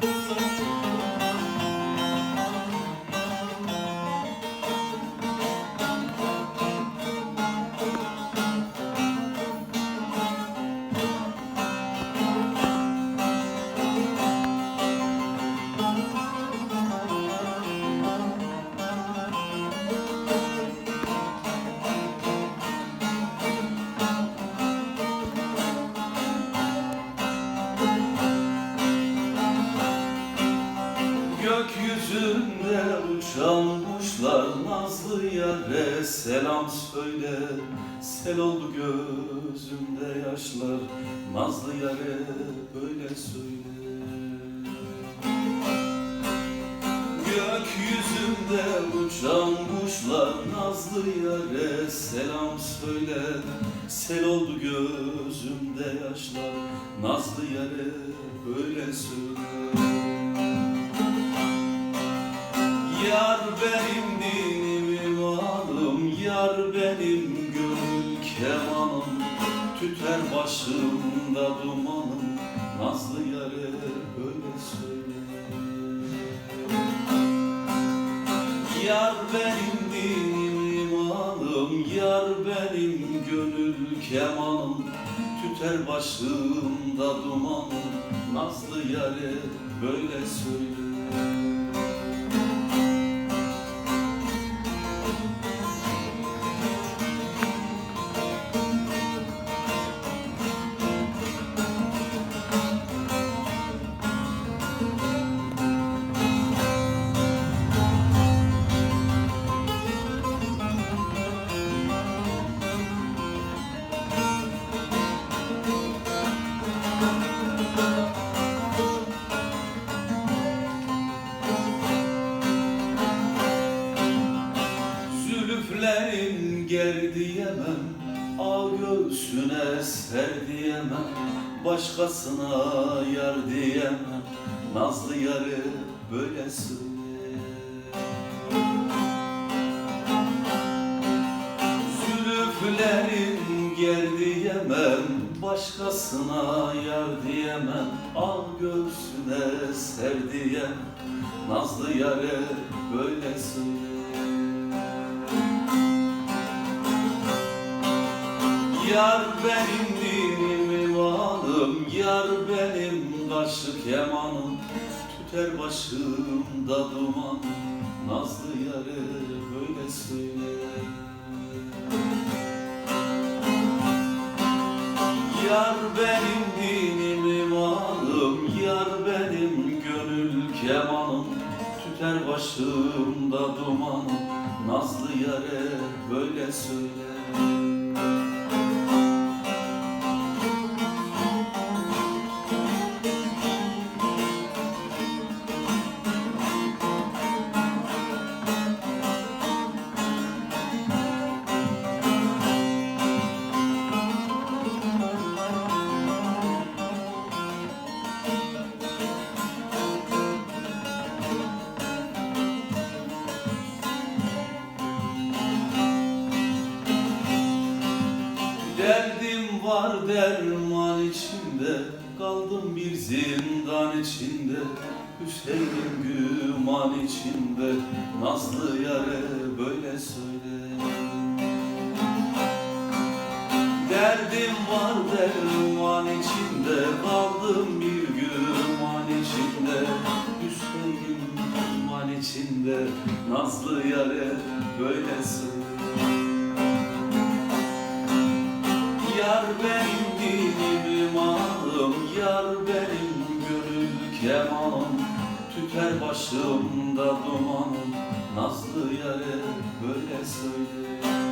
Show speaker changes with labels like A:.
A: Thank you. Gökyüzünde uçan kuşlar Nazlı yare. Selam söyle Sel oldu gözümde yaşlar. Nazlı yare böyle söyle. Gökyüzünde uçan kuşlar Nazlı yare. Selam söyle Sel oldu gözümde yaşlar. Nazlı yare böyle söyle Yar benim dinim imanım Yar benim gönül kemanım. Tüter başımda dumanım Nazlı yare böyle söyle. Yar benim dinim imanım Yar benim gönül kemanım. Tüter başımda dumanım Nazlı yare böyle söyle Zülüflerin gel diyemem Al göğsüne ser diyemem Başkasına yar diyemem Nazlı yarı böyle söyle Zülüflerin gel diyemem Başkasına yar diyemem Al göğsüne ser diyemem Nazlı yarı böyle söyle Yar benim dinim imanım Yar benim kaşı kemanım. Tüter başımda duman Nazlı yarı böyle söyle Yar benim başımda dumanım Nazlı yare böyle söyle var derman içinde Kaldım bir zindan içinde. Hüseyin'im güman içinde Nazlı yare böyle söyle Derdim var derman içinde Kaldım bir güman içinde. Hüseyin'im güman içinde Nazlı yare böyle söyle benim dinim imanım Yar benim gönül kemanım Tüter başımda dumanım Nazlı yare böyle söyle